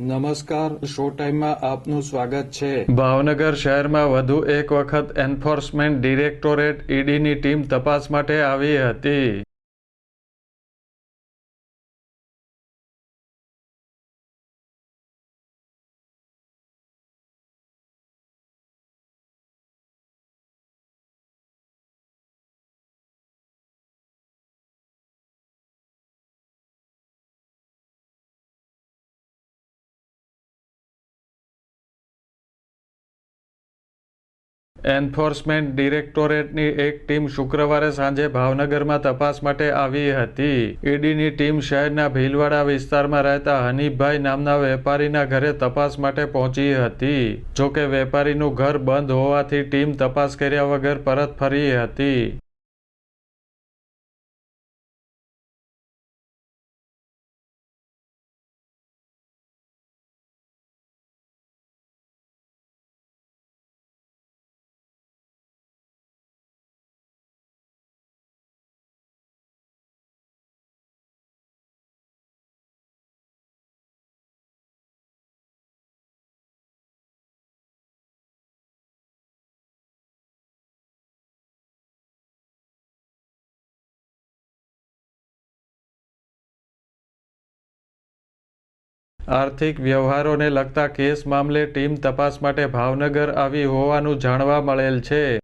નમસ્કાર, શો ટાઈમમાં આપનું સ્વાગત છે. ભાવનગર શહેરમાં વધુ એક વખત એન્ફોર્સમેન્ટ ડિરેક્ટોરેટ ઈડીની ટીમ તપાસ માટે આવી હતી. એન્ફોર્સમેન્ટ ડિરેક્ટોરેટની એક ટીમ શુક્રવારે સાંજે ભાવનગરમાં તપાસ માટે આવી હતી. ઈડીની ટીમ શહેરના ભીલવાડા વિસ્તારમાં રહેતા હનીફભાઈ નામના વેપારીના ઘરે તપાસ માટે પહોંચી હતી. જોકે વેપારીનું ઘર બંધ હોવાથી ટીમ તપાસ કર્યા વગર પરત ફરી હતી. આર્થિક વ્યવહારોને લગતા કેસ મામલે ટીમ તપાસ માટે ભાવનગર આવી હોવાનું જાણવા મળેલ છે.